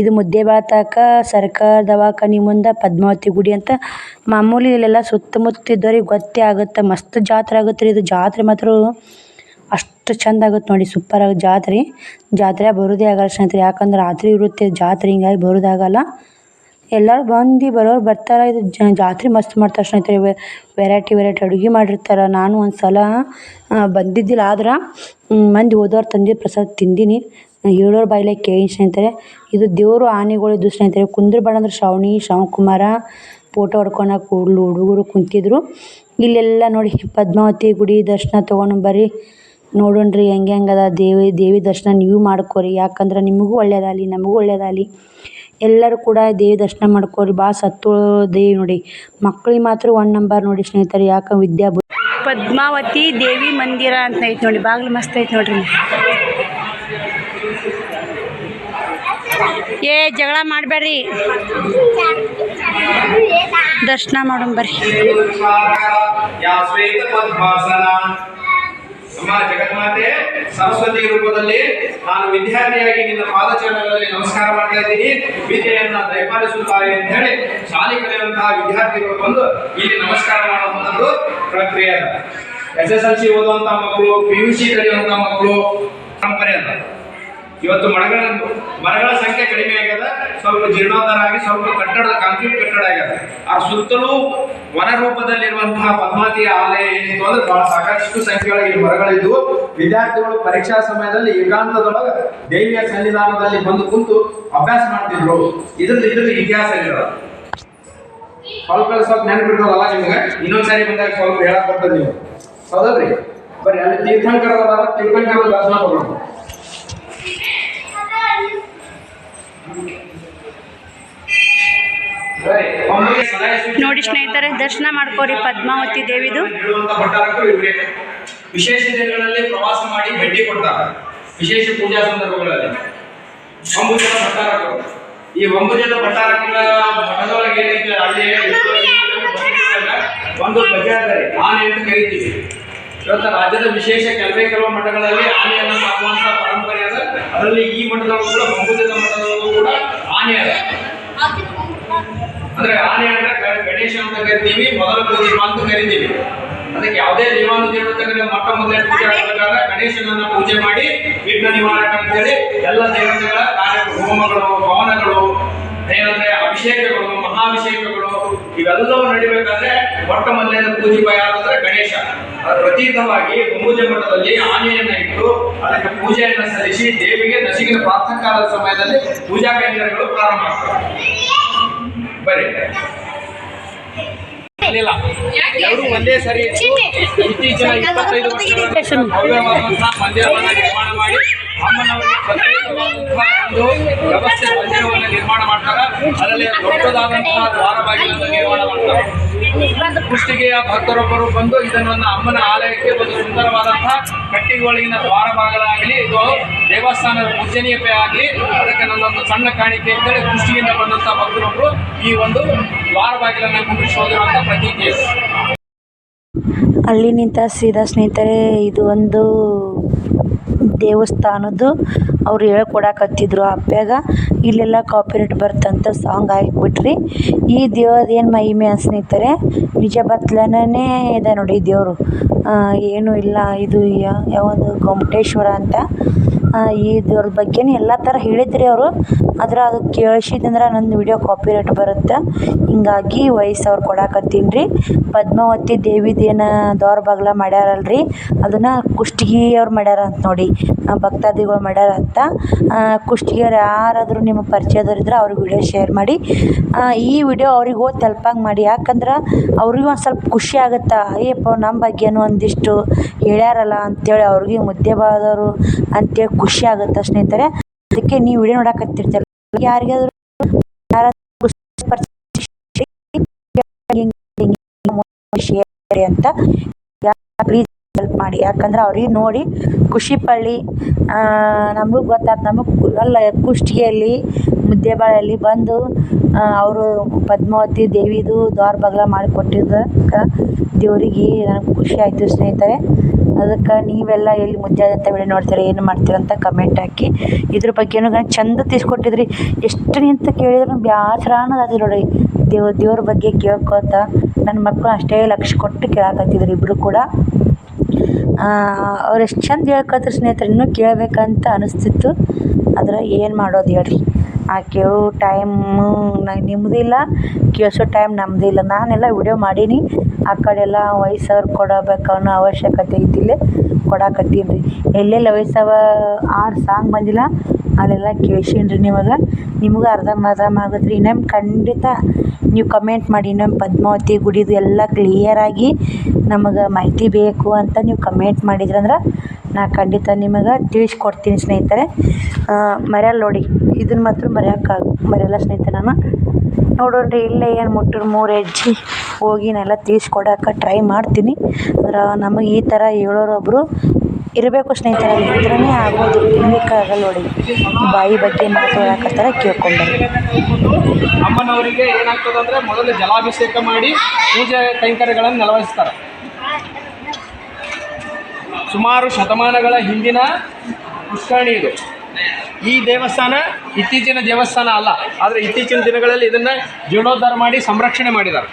ಇದು ಮುದ್ದೆ ತನಕ ಸರ್ಕಾರ ದವಾಖಾನೆ ಮುಂದೆ ಪದ್ಮಾವತಿ ಗುಡಿ ಅಂತ. ಮಾಮೂಲಿ ಇಲ್ಲೆಲ್ಲ ಸುತ್ತಮುತ್ತ ಇದ್ದವ್ರಿಗೆ ಗೊತ್ತೇ ಆಗುತ್ತೆ, ಮಸ್ತ್ ಜಾತ್ರೆ ಆಗುತ್ತೆ ರೀ ಇದು. ಜಾತ್ರೆ ಮಾತ್ರ ಅಷ್ಟು ಚಂದ ಆಗುತ್ತೆ ನೋಡಿ ಸೂಪರ್ ಆಗಿ ಜಾತ್ರೆ. ಜಾತ್ರೆ ಬರೋದೇ ಆಗಲ್ಲ ಸ್ನೇಹಿತರೆ, ಯಾಕಂದ್ರೆ ರಾತ್ರಿ ಇರುತ್ತೆ ಜಾತ್ರೆ, ಹಿಂಗಾಗಿ ಬರೋದಾಗಲ್ಲ. ಎಲ್ಲರೂ ಬಂದು ಬರೋರು ಬರ್ತಾರೆ. ಇದು ಜಾತ್ರೆ ಮಸ್ತ್ ಮಾಡ್ತಾರೆ ಸ್ನೇಹಿತರೆ. ವೆರೈಟಿ ವೆರೈಟಿ ಅಡುಗೆ ಮಾಡಿರ್ತಾರೆ. ನಾನು ಒಂದು ಸಲ ಬಂದಿದ್ದಿಲ್ಲ ಆದ್ರೆ ಮಂದಿ ಹೋದವ್ರು ತಂದಿದ್ದ ಪ್ರಸಾದ ತಿಂದೀನಿ. ಹೇಳೋರು ಬಾಯಿಲೆ ಕೇಳಿ ಸ್ನೇಹಿತರೆ. ಇದು ದೇವರು ಆನೆಗಳಿದ್ದು ಸ್ನೇಹಿತರೆ. ಕುಂದ್ರಬೇಡ ಅಂದ್ರೆ ಶ್ರಾವಣಿ ಶ್ರವಣಕುಮಾರ ಫೋಟೋ ಹೊಡ್ಕೊಳಕ್ಕೆ ಹುಡುಗರು ಕುಂತಿದ್ರು. ಇಲ್ಲೆಲ್ಲ ನೋಡಿ, ಪದ್ಮಾವತಿ ಗುಡಿ ದರ್ಶನ ತೊಗೊಂಡು ಬರ್ರಿ. ನೋಡೋಣ್ರಿ, ಹೆಂಗೆ ಹೆಂಗದ ದೇವಿ ದೇವಿ ದರ್ಶನ ನೀವು ಮಾಡ್ಕೋರಿ. ಯಾಕಂದ್ರೆ ನಿಮಗೂ ಒಳ್ಳೇದಾಗಲಿ, ನಮಗೂ ಒಳ್ಳೇದಾಗಲಿ. ಎಲ್ಲರೂ ಕೂಡ ದೇವಿ ದರ್ಶನ ಮಾಡ್ಕೊರಿ ಬಾ ಸತ್ತು ದೇವಿ ನೋಡಿ. ಮಕ್ಳಿಗೆ ಮಾತ್ರ ಒನ್ ನಂಬರ್ ನೋಡಿ ಸ್ನೇಹಿತರೆ ಯಾಕೆ ವಿದ್ಯಾ ಪದ್ಮಾವತಿ ದೇವಿ ಮಂದಿರ ಅಂತ ಐತೆ ನೋಡಿ. ಬಾಗಿಲು ಮಸ್ತ್ ಐತೆ ನೋಡ್ರಿ. ಏ ಜಗಳ ಮಾಡಬೇಡ್ರಿ. ದರ್ಶನ ಮಾಡೋಣ ಬರ್ರಿ. ಯಾ ಶ್ವೇತ ಪದ್ಮಾಸನ ಅಮ್ಮ ಜಗನ್ಮಾತೆ, ಸರಸ್ವತಿ ರೂಪದಲ್ಲಿ ನಾನು ವಿದ್ಯಾರ್ಥಿಯಾಗಿ ನಿನ್ನ ಪಾದಚರಣಗಳಲ್ಲಿ ನಮಸ್ಕಾರ ಮಾಡ್ತಾ ಇದ್ದೀನಿ. ವಿದ್ಯೆಯನ್ನ ದಯಪಾಲಿಸುತ್ತಾರೆ ಅಂತ ಹೇಳಿ ಶಾಲೆ ಕಲಿಯುವಂತಹ ವಿದ್ಯಾರ್ಥಿಗಳು ಬಂದು ಇಲ್ಲಿ ನಮಸ್ಕಾರ ಮಾಡುವಂತದ್ದು ಪ್ರಕ್ರಿಯೆ ಅದ. ಎಸ್ ಎಸ್ ಎಲ್ ಸಿ ಓದುವಂತಹ ಮಕ್ಕಳು ಪಿ ಯು ಸಿ ಕಲಿಯುವಂತಹ ಮಕ್ಕಳು, ಪರಂಪರೆ ಅಂತ ಇವತ್ತು ಮರಗಳ ಮರಗಳ ಸಂಖ್ಯೆ ಕಡಿಮೆ ಆಗ್ಯದ, ಸ್ವಲ್ಪ ಜೀರ್ಣೋದ್ಧಾರ ಆಗಿ ಸ್ವಲ್ಪ ಕಟ್ಟಡದ ಕಾಂಕ್ರೀಟ್ ಕಟ್ಟಡ ಆಗ್ಯದ. ಆ ಸುತ್ತಲೂ ವನ ರೂಪದಲ್ಲಿರುವಂತಹ ಪದ್ಮಾತಿಯ ಆಲಯ ಏನಿತ್ತು ಅಂದ್ರೆ ಬಹಳ ಸಾಕಷ್ಟು ಸಂಖ್ಯೆಯೊಳಗೆ ಈ ಮರಗಳಿದ್ವು. ವಿದ್ಯಾರ್ಥಿಗಳು ಪರೀಕ್ಷಾ ಸಮಯದಲ್ಲಿ ಏಕಾಂತದೊಳಗೆ ದೇವಿಯ ಸನ್ನಿಧಾನದಲ್ಲಿ ಬಂದು ಕುಂತು ಅಭ್ಯಾಸ ಮಾಡ್ತಿದ್ರು. ಇದ್ರದ್ದು ಇದ್ರದ್ದು ಇತಿಹಾಸ ಇರೋದು ಸ್ವಲ್ಪ ಸ್ವಲ್ಪ ನೆನಪಿರ್ತದಲ್ಲ ನಿಮ್ಗೆ? ಇನ್ನೊಂದ್ಸರಿ ಬಂದಾಗ ಸ್ವಲ್ಪ ಹೇಳಕ್ ಬರ್ತದೆ ನೀವು. ಹೌದಲ್ರಿ? ಬರೀ ಅಲ್ಲಿ ತೀರ್ಥಂಕರ ತೀರ್ಥಂಕರ ದರ್ಶನ ತಗೊಳ್ಳೋಣ ನೋಡಿ ಸ್ನೇಹಿತರೆ, ದರ್ಶನ ಮಾಡ್ಕೋರಿ ಪದ್ಮಾವತಿ ದೇವಿದು. ವಿಶೇಷ ದಿನಗಳಲ್ಲಿ ಪ್ರವಾಸ ಮಾಡಿ ಭೇಟಿ ಕೊಡ್ತಾರೆ. ವಿಶೇಷ ಪೂಜಾ ಸಂದರ್ಭಗಳಲ್ಲಿ. ಒಂಬುಜನ ಭಟ್ಟಾರಕರು ಈ ಒಂಬುಜನ ಭಟ್ಟಾರಕರ ಮಠದೊಳಗೆ ಏನೈತೆ ಅಲ್ಲಿ ಒಂದು ಬಜಾರ್ದರೆ ಆನೆ ಅಂತ ಕರಿತೀವಿ. ಇವತ್ತು ರಾಜ್ಯದ ವಿಶೇಷ ಕೆಲವೇ ಕೆಲವು ಮಠಗಳಲ್ಲಿ ಆನೆಯನ್ನು ಸಾಕುವಂತಹ ಪರಂಪರೆ ಅದ. ಅದರಲ್ಲಿ ಈ ಮಠದೊಳಗೂ ಕೂಡ ಒಂಬುಜನ ಮಠದೊಳಗೂ ಕೂಡ ಆನೆ ಅದ. ಅಂದ್ರೆ ಆನೆ ಅಂದ್ರೆ ಗ- ಗಣೇಶ ಅಂತ ಕರಿತೀವಿ ಮೊದಲ ಪ್ರದೀಪ ಅಂತ ಕರಿತೀವಿ. ಅದಕ್ಕೆ ಯಾವುದೇ ದೇವಾನು ದೇವತೆಗಳ ಮೊಟ್ಟ ಮೊದಲೇ ಪೂಜೆ ಮಾಡಬೇಕಾದ್ರೆ ಗಣೇಶನನ್ನ ಪೂಜೆ ಮಾಡಿ ವಿಘ್ನ ನಿವಾರಕ ಅಂತೇಳಿ ಎಲ್ಲ ದೇವತೆಗಳ ಕಾರ್ಯ ಹೋಮಗಳು ಭವನಗಳು ಏನಂದ್ರೆ ಅಭಿಷೇಕಗಳು ಮಹಾಭಿಷೇಕಗಳು ಇವೆಲ್ಲವೂ ನಡಿಬೇಕಾದ್ರೆ ಮೊಟ್ಟ ಮೊದಲನೇ ಪೂಜಿಪ ಯಾರಂದ್ರೆ ಗಣೇಶ. ಅದರ ಪ್ರತೀಕವಾಗಿ ಮುಂಬುಜ ಮಠದಲ್ಲಿ ಆನೆಯನ್ನ ಇಟ್ಟು ಅದಕ್ಕೆ ಪೂಜೆಯನ್ನ ಸಲ್ಲಿಸಿ ದೇವಿಗೆ ನಸಿಗಿನ ಪ್ರಾತಃ ಕಾಲದ ಸಮಯದಲ್ಲಿ ಪೂಜಾ ಕೇಂದ್ರಗಳು ಪ್ರಾರಂಭ ಆಗ್ತವೆ. ಬರ್ರಿ ಒಂದೇ ಸರಿ ಇತ್ತು. ಇತ್ತೀಚಿನ ಇಪ್ಪತ್ತೈದು ವರ್ಷಗಳ ಮಂದಿರವನ್ನ ನಿರ್ಮಾಣ ಮಾಡಿ ಅಮ್ಮನವರಿಗೆ ವ್ಯವಸ್ಥೆ ಮಂದಿರವನ್ನು ನಿರ್ಮಾಣ ಮಾಡ್ತಾರೆ ಅದರಲ್ಲಿ ದೊಡ್ಡದಾದಂತಹ ದ್ವಾರ ಬಾಗಿಲನ್ನು ನಿರ್ಮಾಣ ಮಾಡ್ತಾರೆ ಕುಷ್ಟಿಗೆಯ ಭಕ್ತರೊಬ್ಬರು ಬಂದು ಇದನ್ನ ಅಮ್ಮನ ಆಲಯಕ್ಕೆ ಒಂದು ಸುಂದರವಾದಂತಹ ಕಟ್ಟಿಗೆ ಒಳಗಿನ ದ್ವಾರ ಬಾಗಿಲಾಗಲಿ ಇದು ದೇವಸ್ಥಾನದ ಪೂಜನೀಯತೆ ಆಗಲಿ ಅದಕ್ಕೆ ನನ್ನೊಂದು ಸಣ್ಣ ಕಾಣಿಕೆ ಅಂತೇಳಿ ಕುಷ್ಟಿಗೆಯಿಂದ ಬಂದಂತಹ ಭಕ್ತರೊಬ್ಬರು ಈ ಒಂದು ದ್ವಾರ ಬಾಗಿಲನ್ನು ಕುಂಡ್ರಿಸೋದಿರೋ ಅಂತ ಪ್ರತೀತಿ. ನಿಂತ ಸೀದಾ ಸ್ನೇಹಿತರೆ, ಇದು ಒಂದು ದೇವಸ್ಥಾನದ್ದು. ಅವ್ರು ಹೇಳ್ಕೊಡಕತ್ತಿದ್ರು ಅಪ್ಪ್ಯಾಗ ಇಲ್ಲೆಲ್ಲ ಕಾಪಿರೇಟ್ ಬರ್ತಂತ ಸಾಂಗ್ ಹಾಕ್ಬಿಟ್ರಿ. ಈ ದೇವ್ರದ್ದು ಏನು ಮಹಿಮೆ ಸ್ನೇಹಿತರೆ, ನಿಜ ಬತ್ಲನೇ ಇದೆ ನೋಡಿ ದೇವರು. ಏನೂ ಇಲ್ಲ, ಇದು ಯಾವುದು ಗೊಮ್ಮಟೇಶ್ವರ ಅಂತ. ದೇವ್ರ ಬಗ್ಗೆನೇ ಎಲ್ಲ ಥರ ಹೇಳಿದ್ರಿ ಅವರು. ಆದ್ರೆ ಅದು ಕೇಳಿಸಿದಂದ್ರೆ ನನ್ನ ವಿಡಿಯೋ ಕಾಪಿರೈಟ್ ಬರುತ್ತೆ. ಹಿಂಗಾಗಿ ವಯಸ್ಸು ಅವ್ರು ಕೊಡಾಕತ್ತೀನಿ ರೀ ಪದ್ಮಾವತಿ ದೇವಿದೇನು ದೋರ್ ಬಾಗ್ಲ ಮಾಡ್ಯಾರಲ್ರಿ. ಅದನ್ನು ಕುಷ್ಟಗಿ ಅವ್ರು ಮಾಡ್ಯಾರ ಅಂತ ನೋಡಿ. ಭಕ್ತಾದಿಗಳು ಮಾಡ್ಯಾರ ಅಂತ. ಕುಷ್ಟಗಿಯವ್ರು ಯಾರಾದರೂ ನಿಮ್ಮ ಪರಿಚಯದವರಿದ್ರೆ ಅವ್ರಿಗೆ ವಿಡಿಯೋ ಶೇರ್ ಮಾಡಿ. ಈ ವಿಡಿಯೋ ಅವ್ರಿಗೆ ಹೋಗ್ ತಲುಪಂಗೆ ಮಾಡಿ. ಯಾಕಂದ್ರೆ ಅವ್ರಿಗೂ ಒಂದು ಸ್ವಲ್ಪ ಖುಷಿ ಆಗುತ್ತೆ. ಅಯ್ಯಪ್ಪ ನಮ್ಮ ಬಗ್ಗೆನೂ ಒಂದಿಷ್ಟು ಹೇಳ್ಯಾರಲ್ಲ ಅಂತೇಳಿ ಅವ್ರಿಗೆ ಮುದ್ದೆ ಬಾದವರು ಅಂತೇಳಿ ಖುಷಿ ಆಗುತ್ತೆ ಸ್ನೇಹಿತರೆ ಅದಕ್ಕೆ ನೀವು ವಿಡಿಯೋ ನೋಡಕತ್ತಿರ್ತೀರ ಯಾರಿಗಾದ್ರೂ ಅಂತ. ಹೆಲ್ಪ್ ಮಾಡಿ. ಯಾಕಂದ್ರೆ ಅವ್ರಿಗೆ ನೋಡಿ ಖುಷಿ ಪಳ್ಳಿ ನಮಗೂ ಗೊತ್ತಾಯ್ತು ನಮಗೆ ಅಲ್ಲ ಕುಷ್ಟಗಿಯಲ್ಲಿ ಮುದ್ದೆಬಾಳಲ್ಲಿ ಬಂದು ಅವರು ಪದ್ಮಾವತಿ ದೇವಿದು ದ್ವಾರ ಬಾಗ್ಲ ಮಾಡಿಕೊಟ್ಟಿದ್ದಕ್ಕೆ ದೇವರಿಗೆ ನನಗೆ ಖುಷಿ ಆಯಿತು ಸ್ನೇಹಿತರೆ. ಅದಕ್ಕೆ ನೀವೆಲ್ಲ ಎಲ್ಲಿ ಮುದ್ದಾದಂಥ ವಿಡಿಯೋ ನೋಡ್ತೀರಾ, ಏನು ಮಾಡ್ತೀರಾ ಅಂತ ಕಮೆಂಟ್ ಹಾಕಿ. ಇದ್ರ ಬಗ್ಗೆನೂ ಚಂದ ತಿಳಿಸ್ಕೊಟ್ಟಿದ್ರಿ. ಎಷ್ಟು ನಿಂತ ಕೇಳಿದ್ರು ಬ್ಯಾಸರ ಅನ್ನೋದು ನೋಡಿ ದೇವ್, ದೇವ್ರ ಬಗ್ಗೆ ಕೇಳ್ಕೊತ ನನ್ನ ಮಕ್ಕಳು ಅಷ್ಟೇ ಲಕ್ಷ ಕೊಟ್ಟು ಕೇಳಾಕತ್ತಿದ್ರು ಇಬ್ಬರು ಕೂಡ. ಅವ್ರು ಎಷ್ಟು ಚಂದ ಹೇಳ್ಕೊತಾರೆ ಸ್ನೇಹಿತರೆ, ಇನ್ನೂ ಕೇಳಬೇಕಂತ ಅನಿಸ್ತಿತ್ತು. ಆದ್ರೆ ಏನು ಮಾಡೋದು ಹೇಳ್ರಿ. ಆ ಕೇಳೋ ಟೈಮು ನಿಮ್ಮದು ಇಲ್ಲ, ಕೇಳಿಸೋ ಟೈಮ್ ನಮ್ಮದು ಇಲ್ಲ. ನಾನೆಲ್ಲ ವಿಡಿಯೋ ಮಾಡೀನಿ. ಆ ಕಡೆ ಎಲ್ಲ ವಯಸ್ಸವ್ರು ಕೊಡಬೇಕು ಅನ್ನೋ ಅವಶ್ಯಕತೆ ಇದ್ದಿಲ್ಲ ಕೊಡಾಕತ್ತೀನಿ ರೀ ಎಲ್ಲೆಲ್ಲಿ ವಯಸ್ಸವ ಆರು ಸಾಂಗ್ ಬಂದಿಲ್ಲ, ಅಲ್ಲೆಲ್ಲ ಕೇಳ್ಸೀನಿ ರೀ ನಿಮಗೆ. ನಿಮಗೂ ಅರ್ಧಂಬರ್ಧ ಆಗುತ್ತೆ ರೀ ಇನ್ನೊಮ್ಮೆ ಖಂಡಿತ ನೀವು ಕಮೆಂಟ್ ಮಾಡಿ ನಮ್ಮ ಪದ್ಮಾವತಿ ಗುಡಿದು ಎಲ್ಲ ಕ್ಲಿಯರಾಗಿ ನಮಗೆ ಮಾಹಿತಿ ಬೇಕು ಅಂತ ನೀವು ಕಮೆಂಟ್ ಮಾಡಿದ್ರಂದ್ರೆ ನಾ ಖಂಡಿತ ನಿಮಗೆ ತಿಳಿಸ್ಕೊಡ್ತೀನಿ ಸ್ನೇಹಿತರೆ. ಮರೆಯಲ್ಲ ನೋಡಿ ಇದನ್ನ ಮಾತ್ರ ಮರೆಯೋಕ್ಕಾಗ ಮರೆಯಲ್ಲ ಸ್ನೇಹಿತರೆ ನಾನು. ನೋಡೋಣ್ರಿ, ಇಲ್ಲೇ ಏನು ಮುಟ್ಟರು ಮೂರು ಹೆಜ್ಜೆ ಹೋಗಿ ನಾನೆಲ್ಲ ತಿಳಿಸ್ಕೊಡೋಕೆ ಟ್ರೈ ಮಾಡ್ತೀನಿ. ಅಂದ್ರೆ ನಮಗೆ ಈ ಥರ ಹೇಳೋರೊಬ್ಬರು ಇರಬೇಕು ಸ್ನೇಹಿತರೆ ಇದ್ರೇ ಆಗೋದು. ಇರ್ಲಿಕ್ಕಾಗಲ್ಲ ನೋಡಿ ಬಾಯಿ ಬಗ್ಗೆ ಮಾತಾಡಕತ್ತಾರ ಕೇಳ್ಕೊಂಬರ್ರಿ ಅಮ್ಮನವರಿಗೆ ಏನಾಗ್ತದೆ ಅಂದರೆ ಮೊದಲು ಜಲಾಭಿಷೇಕ ಮಾಡಿ ಪೂಜೆ ಕೈಂಕರ್ಯಗಳನ್ನು ನೆರವೇರಿಸ್ತಾರೆ. ಸುಮಾರು ಶತಮಾನಗಳ ಹಿಂದಿನ ಪುಷ್ಕರಣಿ ಇದು. ಈ ದೇವಸ್ಥಾನ ಇತ್ತೀಚಿನ ದೇವಸ್ಥಾನ ಅಲ್ಲ, ಆದರೆ ಇತ್ತೀಚಿನ ದಿನಗಳಲ್ಲಿ ಇದನ್ನ ಜೀರ್ಣೋದ್ಧಾರ ಮಾಡಿ ಸಂರಕ್ಷಣೆ ಮಾಡಿದ್ದಾರೆ.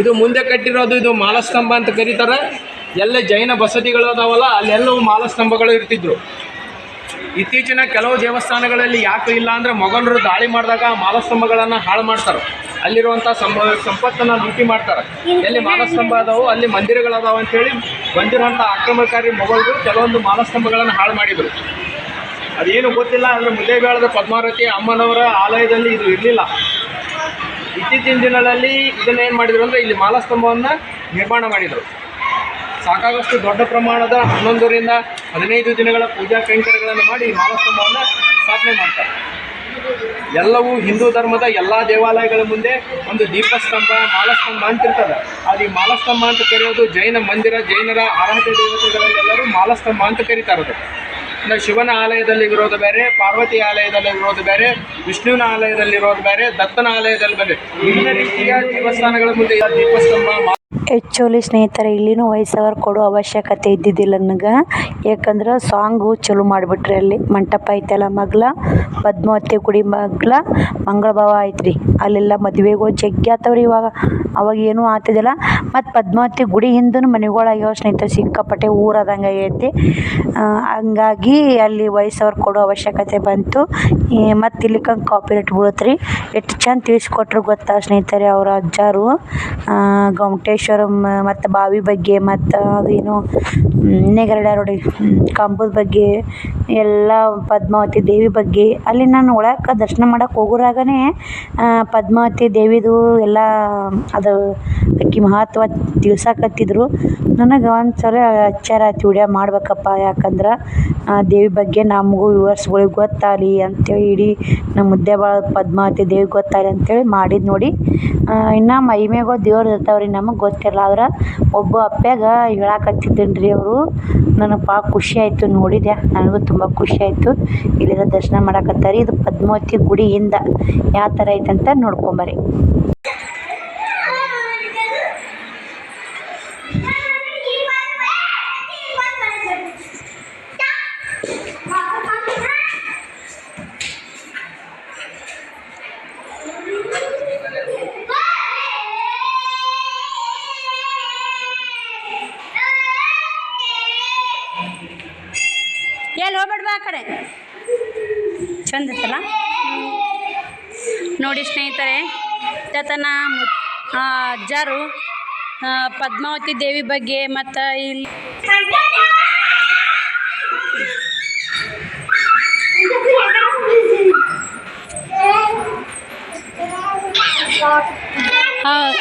ಇದು ಮುಂದೆ ಕಟ್ಟಿರೋದು ಇದು ಮಾಲಸ್ತಂಭ ಅಂತ ಕರೀತಾರೆ. ಎಲ್ಲ ಜೈನ ಬಸದಿಗಳು ಅದಾವಲ್ಲ ಅಲ್ಲೆಲ್ಲವೂ ಮಾಲಸ್ತಂಭಗಳು ಇರ್ತಿದ್ರು. ಇತ್ತೀಚಿನ ಕೆಲವು ದೇವಸ್ಥಾನಗಳಲ್ಲಿ ಯಾಕೆ ಇಲ್ಲ ಅಂದರೆ ಮೊಘಲರು ದಾಳಿ ಮಾಡಿದಾಗ ಮಾಲಸ್ತಂಭಗಳನ್ನು ಹಾಳು ಮಾಡ್ತಾರೆ. ಅಲ್ಲಿರುವಂಥ ಸಂಪತ್ತನ್ನ ಸಂಪತ್ತನ್ನು ಲೂಟಿ ಮಾಡ್ತಾರೆ. ಎಲ್ಲಿ ಮಾಲಸ್ತಂಭ ಅದಾವು ಅಲ್ಲಿ ಮಂದಿರಗಳದಾವ ಅಂತೇಳಿ ಬಂದಿರುವಂಥ ಆಕ್ರಮಣಕಾರಿ ಮೊಘಲರು ಕೆಲವೊಂದು ಮಾಲಸ್ತಂಭಗಳನ್ನು ಹಾಳು ಮಾಡಿದರು. ಅದೇನು ಗೊತ್ತಿಲ್ಲ ಅಂದರೆ ಮುದ್ದೇಬೇಳದ ಪದ್ಮಾವತಿ ಅಮ್ಮನವರ ಆಲಯದಲ್ಲಿ ಇದು ಇರಲಿಲ್ಲ. ಇತ್ತೀಚಿನ ದಿನಗಳಲ್ಲಿ ಇದನ್ನ ಏನು ಮಾಡಿದ್ರು ಅಂದರೆ ಇಲ್ಲಿ ಮಾಲಸ್ತಂಭವನ್ನು ನಿರ್ಮಾಣ ಮಾಡಿದರು. ಸಾಕಾಗಷ್ಟು ದೊಡ್ಡ ಪ್ರಮಾಣದ ಹನ್ನೊಂದರಿಂದ ಹದಿನೈದು ದಿನಗಳ ಪೂಜಾ ಕೈಂಕರ್ಯಗಳನ್ನು ಮಾಡಿ ಮಹಾಸ್ತಂಭವನ್ನು ಸ್ಥಾಪನೆ ಮಾಡ್ತಾರೆ. ಎಲ್ಲವೂ ಹಿಂದೂ ಧರ್ಮದ ಎಲ್ಲ ದೇವಾಲಯಗಳ ಮುಂದೆ ಒಂದು ದೀಪಸ್ತಂಭ, ಮಾಲಸ್ತಂಭ ಅಂತಿರ್ತದೆ. ಅದು ಈ ಮಾಲಸ್ತಂಭ ಅಂತ ಕರೆಯೋದು ಜೈನ ಮಂದಿರ, ಜೈನರ ಆರಾಧ್ಯ ದೇವತೆಗಳಲ್ಲೆಲ್ಲರೂ ಮಾಲಸ್ತಂಭ ಅಂತ ಕರೀತಾ ಇರೋದು ಶಿವನ ಆಲಯದಲ್ಲಿ ಇರೋದು ಬೇರೆ, ಪಾರ್ವತಿ ಆಲಯದಲ್ಲಿ ಇರೋದು ಬೇರೆ, ವಿಷ್ಣುವಿನ ಆಲಯದಲ್ಲಿ ಇರೋದು ಬೇರೆ, ದತ್ತನ ಆಲಯದಲ್ಲಿ ಬೇರೆ. ವಿವಿಧ ರೀತಿಯ ದೇವಸ್ಥಾನಗಳ ಮುಂದೆ ದೀಪಸ್ತಂಭ ಆ್ಯಕ್ಚುಲಿ ಸ್ನೇಹಿತರೆ, ಇಲ್ಲಿನೂ ವಯಸ್ಸವರು ಕೊಡೋ ಅವಶ್ಯಕತೆ ಇದ್ದಿದ್ದಿಲ್ಲ ನನಗೆ. ಯಾಕಂದ್ರೆ ಸಾಂಗು ಚಲೋ ಮಾಡಿಬಿಟ್ರಿ ಅಲ್ಲಿ. ಮಂಟಪ ಐತಲ್ಲ ಮಗ್ಲ, ಪದ್ಮಾವತಿ ಗುಡಿ ಮಗ್ಲ ಮಂಗಳ ಭಾವ ಐತ್ರಿ. ಅಲ್ಲೆಲ್ಲ ಮದುವೆಗಳು ಜಗ್ಗಿ ಆತವ್ರಿ ಇವಾಗ. ಅವಾಗ ಏನೂ ಆಗ್ತಿದ್ದಿಲ್ಲ ಮತ್ತು ಪದ್ಮಾವತಿ ಗುಡಿ ಹಿಂದೂ ಮನೆಗಳಾಗ್ಯಾವ ಸ್ನೇಹಿತರೆ, ಸಿಕ್ಕಾಪಟ್ಟೆ ಊರಾದಂಗೆ ಐತಿ. ಹಂಗಾಗಿ ಅಲ್ಲಿ ವಯಸ್ಸವ್ರು ಕೊಡೋ ಅವಶ್ಯಕತೆ ಬಂತು. ಮತ್ತು ಇಲ್ಲಿಕಂಗೆ ಕಾಪಿರೇಟ್ ಬೀಳತ್ರಿ. ಎಷ್ಟು ಚಂದ ತಿಳಿಸ್ಕೊಟ್ರು ಗೊತ್ತಾ ಸ್ನೇಹಿತರೆ ಅವ್ರ ಅಜ್ಜಾರು. ಗೊಮ್ಮಟೇಶ್ವರ ಮತ್ತು ಬಾವಿ ಬಗ್ಗೆ, ಮತ್ತು ಅದೇನು ನೆಗರಡ ನೋಡಿ ಕಂಬದ ಬಗ್ಗೆ, ಎಲ್ಲ ಪದ್ಮಾವತಿ ದೇವಿ ಬಗ್ಗೆ, ಅಲ್ಲಿ ನಾನು ಒಳಗೆ ದರ್ಶನ ಮಾಡಕ್ಕೆ ಹೋಗುರಾಗನೇ ಪದ್ಮಾವತಿ ದೇವಿದು ಎಲ್ಲ, ಅದು ಅಕ್ಕಿ ಮಹತ್ವ ತಿಳ್ಸಕತ್ತಿದ್ರು. ನನಗೆ ಒಂದು ಸಲ ವಿಚಾರ ವಿಡಿಯೋ ಮಾಡ್ಬೇಕಪ್ಪ, ಯಾಕಂದ್ರೆ ದೇವಿ ಬಗ್ಗೆ ನಮಗೂ ವ್ಯೂವರ್ಸ್ಗಳಿಗೆ ಗೊತ್ತಾಗಲಿ ಅಂತೇಳಿ ಇಡೀ ನಮ್ಮ ಮುದ್ದೆ ಭಾಳ ಪದ್ಮಾವತಿ ದೇವಿ ಗೊತ್ತಾಗಲಿ ಅಂತೇಳಿ ಮಾಡಿದ್ದು ನೋಡಿ. ಇನ್ನು ಮಹಿಮೆಗಳು ದೇವ್ರು ಇರ್ತಾವೆ ರೀ ನಮಗೆ ಗೊತ್ತಿರಲ್ಲ ಆದ್ರೆ ಒಬ್ಬ ಅಪ್ಪ್ಯಾಗ ಹೇಳಾಕತ್ತಿದ್ದೇನೆ ರೀ ಅವರು, ನನಗೆ ಭಾಳ ಖುಷಿ ಆಯಿತು ನೋಡಿದೆ ನನಗೂ ತುಂಬ ಖುಷಿ ಆಯಿತು. ಇಲ್ಲೆಲ್ಲ ದರ್ಶನ ಮಾಡಕತ್ತಾರೆ. ಇದು ಪದ್ಮಾವತಿ ಗುಡಿಯಿಂದ, ಯಾವ ಥರ ಐತಂತ ನೋಡ್ಕೊಂಬರ್ರಿ. ನೋಡಿ ಸ್ನೇಹಿತರೆ ತತನ ಅಜ್ಜಾರು ಪದ್ಮಾವತಿ ದೇವಿ ಬಗ್ಗೆ ಮತ್ತು ಇಲ್ಲಿ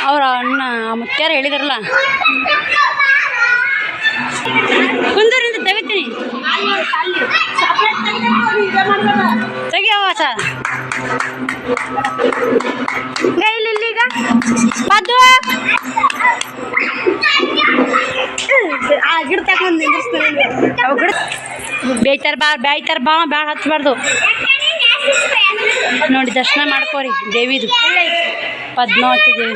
ಅವ್ರ ಅಣ್ಣ ಮುತ್ಯಾರು ಹೇಳಿದಾರಲ್ಲ. ಕುಂದೂರಿಂದ ತೆಗಿತೀನಿ. ತೆಗಿಯವ ಸರ್ ಬೇಯ್ತಾರ ಬಾ ಬೇಯ್ತಾರ ಬಾ ಬ್ಯಾಳ ಹಚ್ಚಬಾರ್ದು ನೋಡಿ ದರ್ಶನ ಮಾಡ್ಕೋರಿ ದೇವಿದು. ಪದ್ಮಾವತಿ ದೇವಿ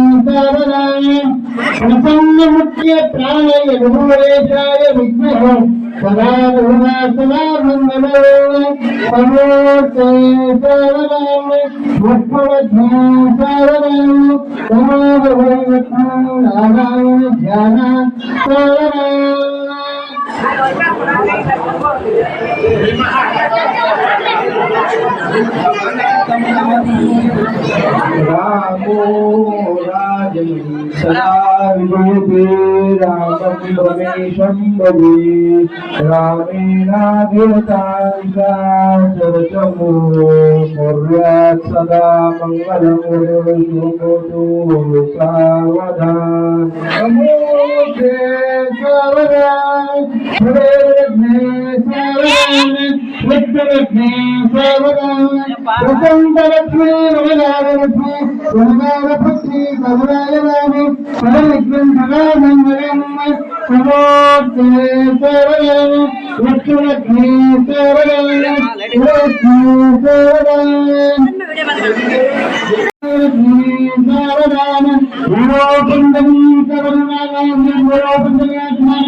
శ్రీయ ప్రాణాయ విభువేశాయ విద్మహం సదా దుర్మా సదా మంగళో సమోతే సర్వం ముఖ్యవద్ధ్యా సర్వం సమాభవం నారాయణ ధ్యాన సర్వం रामेणाभिरताङ्गा चरचमो कुर्यात् सदा मङ्गलमुरुषुमतु सावधान नमोते सावधान प्रवेदने सावधान विद्यलक्ष्मी सावधान वसन्तलक्ष्मी ലക്ഷ്മി വസന്തലക്ഷ്മി വരദാരലക്ഷ്മി വരദാരപക്ഷി സദായരാമി പരവിക്രം സദാമംഗളം സമോദ്രേ സേവയം ലക്ഷ്മലക്ഷ്മി സേവയം ലക്ഷ്മി സേവയം ൂപന്തം കരുണാകാമം ഗുരോപന്തനാത്മാന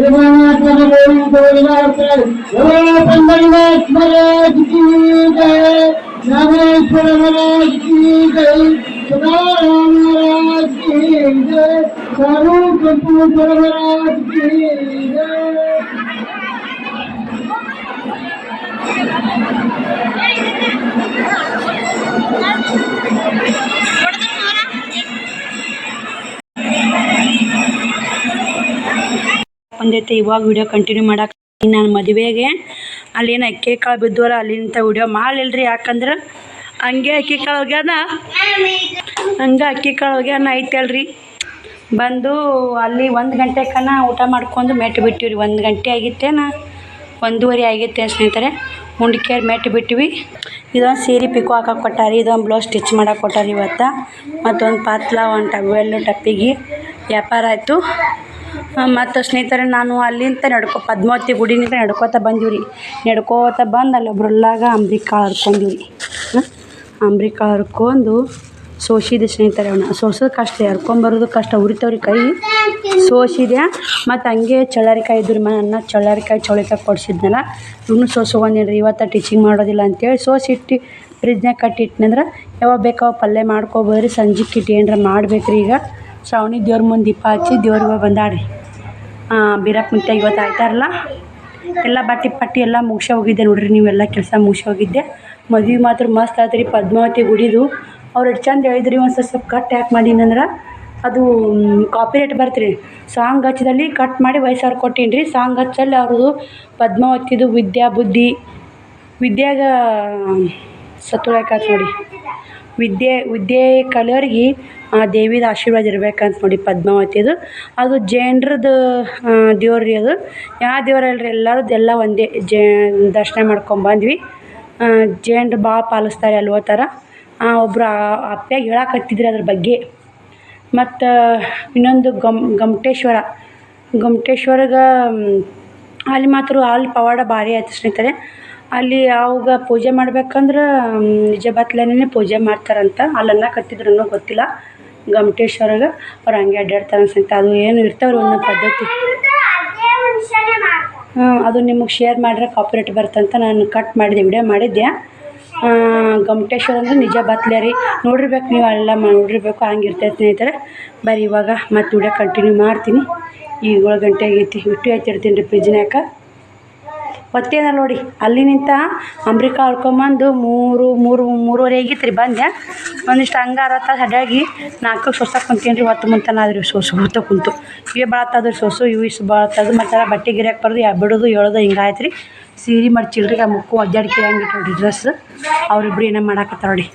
எஜமானாத்தனபோரும் கோவிலார்கள் எவ்வளவு பந்தகிலாத்மராஜ்கி ஜெய நமேஸ்வரமராஜ்கி ஜெய் சதாராமராஜ்கி ஜெய் சரூபூபரமராஜ்கி ஜெய் ಒಂದೈತೆ ಇವಾಗ ವಿಡಿಯೋ ಕಂಟಿನ್ಯೂ ಮಾಡಕ್ಕೆ ನಾನು ಮದುವೆಗೆ. ಅಲ್ಲೇನು ಅಕ್ಕಿ ಕಾಳು ಬಿದ್ದವಲ್ಲ ಅಲ್ಲಿಂತ ವಿಡಿಯೋ ಮಾಡಲಿಲ್ರಿ ಯಾಕಂದ್ರೆ ಹಂಗೆ ಅಕ್ಕಿ ಕಾಳು ಹೋಗ್ಯಾನ. ಹಂಗೆ ಅಕ್ಕಿ ಕಾಳು ಹೋಗ್ಯಾನ ಐತಲ್ರಿ ಬಂದು ಅಲ್ಲಿ ಒಂದು ಗಂಟೆ ಕನ ಊಟ ಮಾಡ್ಕೊಂಡು ಮೆಟ್ಟು ಬಿಟ್ಟಿವ್ರಿ. ಒಂದು ಗಂಟೆ ಆಗಿತ್ತೇನ? ಒಂದೂವರೆ ಆಗಿತ್ತೆ ಸ್ನೇಹಿತರೆ? ಮುಂಡ್ಕೇರಿ ಮೆಟ್ಟು ಬಿಟ್ಟಿವಿ ಇದೊಂದು ಸೀರೆ ಪಿಕೋ ಹಾಕಕ್ಕೆ ಕೊಟ್ಟಾರಿ. ಇದೊಂದು ಬ್ಲೌಸ್ ಸ್ಟಿಚ್ ಮಾಡಕ್ಕೆ ಕೊಟ್ಟಾರಿ ಇವತ್ತು. ಮತ್ತೊಂದು ಪಾತ್ಲ, ಒಂದು ಟವೆಲ್ ಟಪ್ಪಿಗೆ. ವ್ಯಾಪಾರ ಆಯಿತು. ಮತ್ತು ಸ್ನೇಹಿತರೆ, ನಾನು ಅಲ್ಲಿಂದ ನಡ್ಕೊ, ಪದ್ಮಾವತಿ ಗುಡಿನಿಂದ ನಡ್ಕೋತ ಬಂದೀವಿ ರೀ ನಡ್ಕೋತ ಬಂದು ಅಲ್ಲಿ ಒಬ್ರಲ್ಲಾಗ ಅಂಬ್ರಿಕಾಳು ಹರ್ಕೊಂಡ್ವಿ ರೀ ಅಂಬ್ರಿಕಾಳು ಹರ್ಕೊಂಡು ಸೋಸಿದೆ ಸ್ನೇಹಿತರೆ ಅವನ್ನ ಸೋಸೋದು ಕಷ್ಟ ಹರ್ಕೊಂಬರೋದು ಕಷ್ಟ. ಉರಿತವ್ರಿ ಕೈ. ಸೋಸಿದೆ. ಮತ್ತು ಹಂಗೆ ಚಳ್ಳರಿಕಾಯಿ ಇದ್ರು ರೀ ಅನ್ನ ಚಳ್ಳಾರಿಕಾಯಿ ಚೌಳಿಕಾಯಿ ಕೊಡಿಸಿದ್ನಲ್ಲ, ಇವನು ರೀ ಇವತ್ತು ಟೀಚಿಂಗ್ ಮಾಡೋದಿಲ್ಲ ಅಂತೇಳಿ ಸೋಸಿಟ್ಟು ಫ್ರಿಜ್ನಾಗ ಕಟ್ಟಿಟ್ನಂದ್ರೆ ಯಾವಾಗ ಬೇಕಾವ ಪಲ್ಯ ಮಾಡ್ಕೊಬೋದ್ರಿ ಸಂಜೆಗೆ ಇಟ್ಟು ಏನರ ಮಾಡ್ಬೇಕ್ರಿ ಈಗ. ಶ್ರಾವಣಿ ದೇವ್ರ ಮುಂದೆ ದೀಪ ಹಚ್ಚಿ ದೇವ್ರಿಗೆ ಬಂದಾಡ್ರಿ ಬೀರಪ್ಪ ಮುಂತೆ ಇವತ್ತು ಆಯ್ತಾರಲ್ಲ? ಎಲ್ಲ ಬಟ್ಟಿ ಪಟ್ಟಿ ಎಲ್ಲ ಮುಗ್ಸಿ ಹೋಗಿದ್ದೆ ನೋಡ್ರಿ, ನೀವೆಲ್ಲ ಕೆಲಸ ಮುಗ್ಸಿ ಹೋಗಿದ್ದೆ. ಮದ್ವೆ ಮಾತ್ರ ಮಸ್ತ್ ಆಯ್ತು ಪದ್ಮಾವತಿ ಗುಡಿದು. ಅವ್ರು ಎಷ್ಟು ಚಂದ ಹೇಳಿದ್ರಿ ಒಂದು ಸ್ವಲ್ಪ ಸ್ವಲ್ಪ ಕಟ್ ಯಾಕೆ ಮಾಡೀನಿ ಅಂದ್ರೆ ಅದು ಕಾಪಿ ರೇಟ್ ಬರ್ತೀರಿ. ಸಾಂಗ್ ಹಚ್ಚಿದಲ್ಲಿ ಕಟ್ ಮಾಡಿ ವಯಸ್ಸವ್ರು ಕೊಟ್ಟೀನಿ ರೀ ಸಾಂಗ್ ಹಚ್ಚಲ್ಲಿ ಅವ್ರದ್ದು ಪದ್ಮಾವತಿದು ವಿದ್ಯಾ ಬುದ್ಧಿ. ವಿದ್ಯಾಗ ಸತ್ತುಳಕಾತ್ ನೋಡಿ. ವಿದ್ಯೆ ವಿದ್ಯೆ ಕಲಿಯೋರಿಗೆ ಆ ದೇವಿದ ಆಶೀರ್ವಾದ ಇರ್ಬೇಕಂತ ನೋಡಿ ಪದ್ಮಾವತಿದು ಅದು. ಜೈನ್ರದ್ದು ದೇವ್ರು ರೀ ಅದು. ಯಾವ ದೇವ್ರು ಅಲ್ರಿ ಎಲ್ಲರದ್ದು ಎಲ್ಲ ಒಂದೇ ಜೇ, ದರ್ಶನ ಮಾಡ್ಕೊಂಬಂದ್ವಿ ಜೈನ್ರು ಭಾಳ ಪಾಲಿಸ್ತಾರೆ ಅಲ್ಲಿ ಥರ. ಒಬ್ಬರು ಅಪ್ಪ್ಯಾಗ ಹೇಳಕತ್ತಿದ್ರು ಅದ್ರ ಬಗ್ಗೆ. ಮತ್ತು, ಇನ್ನೊಂದು ಗಮ್ ಗಮಟೇಶ್ವರ ಗೊಮ್ಟೇಶ್ವರಗೆ ಅಲ್ಲಿ ಮಾತ್ರ ಅಲ್ಲಿ ಪವಾಡ ಭಾರಿ ಆಯ್ತು ಸ್ನೇಹಿತರೆ. ಅಲ್ಲಿ ಅವಾಗ ಪೂಜೆ ಮಾಡ್ಬೇಕಂದ್ರೆ ನಿಜ ಬತ್ಲನೇ ಪೂಜೆ ಮಾಡ್ತಾರಂತ. ಅಲ್ಲಿ ಅನ್ನಕತ್ತಿದ್ರು ಗೊತ್ತಿಲ್ಲ. ಗಮಟೇಶ್ವರಾಗ ಅವ್ರು ಹಂಗೆ ಅಡ್ಡಾಡ್ತಾರೆ ಅನ್ಸುತ್ತೆ ಅದು ಏನು ಇರ್ತಾವ್ರಿ ಒಂದು ಪದ್ಧತಿ. ಹ್ಞೂ ಅದು ನಿಮಗೆ ಶೇರ್ ಮಾಡಿದ್ರೆ ಕಾಪ್ರೇಟ್ ಬರ್ತಂತ ನಾನು ಕಟ್ ಮಾಡಿದೆ ವಿಡಿಯೋ ಮಾಡಿದ್ದೆ ಗಮಟೇಶ್ವರ ಅಂದ್ರೆ ನಿಜ ಬತ್ಲೆ ರೀ. ನೋಡಿರ್ಬೇಕು ನೀವು ಅಲ್ಲ ನೋಡಿರ್ಬೇಕು ಹಂಗಿರ್ತೈತೆ ಸ್ನೇಹಿತರೆ. ಬರೀ ಇವಾಗ ಮತ್ತೆ ವಿಡಿಯೋ ಕಂಟಿನ್ಯೂ ಮಾಡ್ತೀನಿ. ಈಗ ಏಳು ಗಂಟೆ ಆಗೈತಿ ಬಿಟ್ಟು ಹಚ್ಚಿಡ್ತೀನಿ ರೀ ಫ್ರಿಜ್ನ್ಯಾಕ ಒತ್ತೇನ ನೋಡಿ, ಅಲ್ಲಿ ನಿಂತ ಅಂಬ್ರಿಕಾ ಹೊಡ್ಕೊಂಬಂದು ಮೂರು ಮೂರು, ಮೂರುವರೆ ಆಗಿತ್ತು ರೀ ಬಂದೆ. ಒಂದಿಷ್ಟು ಹಂಗೆ ಅರವತ್ತು ಅಡ್ಡಾಗಿ ನಾಲ್ಕು ಸೋಸಕ್ಕೆ ಕುಂತೀನಿ ರೀ. ಹೊತ್ತು ಮುಂತಾನ ರೀ ಸೋಸು ಹೊತ್ತ ಕುಂತು. ಇವೇ ಭಾಳತ್ತದ್ರಿ ಸೋಸು ಇವು ಇಷ್ಟು ಭಾಳತ್ತದು ಮತ್ತು ಬಟ್ಟೆ ಗಿರಿಯಕ್ಕೆ ಬರ್ದು, ಯಾ ಬಿಡೋದು ಹೇಳೋದು ಹಿಂಗಾಯ್ತು ರೀ. ಸೀರೆ ಮಾಡಿ ಆ ಮುಕ್ಕು ಅಡ್ಡಾಡ್ಕೆ ಹಂಗೆ ಡ್ರೆಸ್ ಅವ್ರಿಬ್ರು ಏನೋ ಮಾಡಾಕತ್ತಾರ ನೋಡಿ.